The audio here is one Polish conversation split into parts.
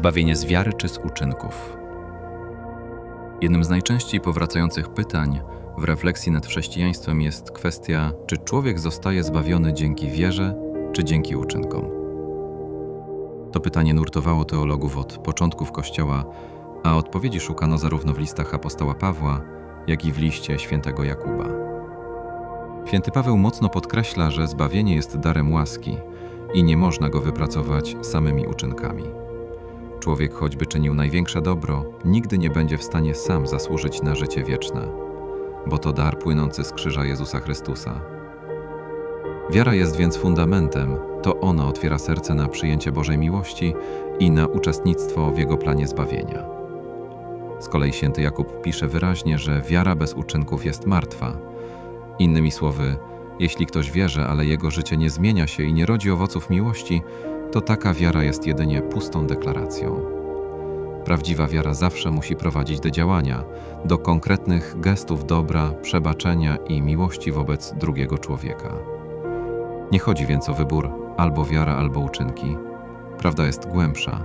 Zbawienie z wiary czy z uczynków? Jednym z najczęściej powracających pytań w refleksji nad chrześcijaństwem jest kwestia, czy człowiek zostaje zbawiony dzięki wierze, czy dzięki uczynkom. To pytanie nurtowało teologów od początków Kościoła, a odpowiedzi szukano zarówno w listach apostoła Pawła, jak i w liście świętego Jakuba. Święty Paweł mocno podkreśla, że zbawienie jest darem łaski i nie można go wypracować samymi uczynkami. Człowiek, choćby czynił największe dobro, nigdy nie będzie w stanie sam zasłużyć na życie wieczne, bo to dar płynący z krzyża Jezusa Chrystusa. Wiara jest więc fundamentem, to ona otwiera serce na przyjęcie Bożej miłości i na uczestnictwo w Jego planie zbawienia. Z kolei święty Jakub pisze wyraźnie, że wiara bez uczynków jest martwa. Innymi słowy, jeśli ktoś wierzy, ale jego życie nie zmienia się i nie rodzi owoców miłości, to taka wiara jest jedynie pustą deklaracją. Prawdziwa wiara zawsze musi prowadzić do działania, do konkretnych gestów dobra, przebaczenia i miłości wobec drugiego człowieka. Nie chodzi więc o wybór albo wiara, albo uczynki. Prawda jest głębsza.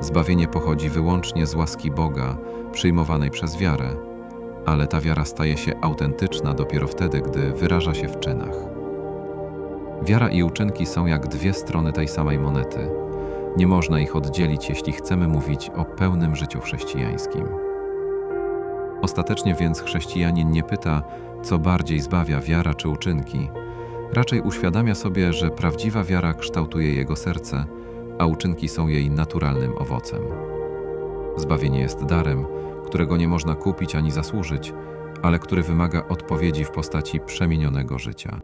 Zbawienie pochodzi wyłącznie z łaski Boga, przyjmowanej przez wiarę, ale ta wiara staje się autentyczna dopiero wtedy, gdy wyraża się w czynach. Wiara i uczynki są jak dwie strony tej samej monety. Nie można ich oddzielić, jeśli chcemy mówić o pełnym życiu chrześcijańskim. Ostatecznie więc chrześcijanin nie pyta, co bardziej zbawia wiara czy uczynki. Raczej uświadamia sobie, że prawdziwa wiara kształtuje jego serce, a uczynki są jej naturalnym owocem. Zbawienie jest darem, którego nie można kupić ani zasłużyć, ale który wymaga odpowiedzi w postaci przemienionego życia.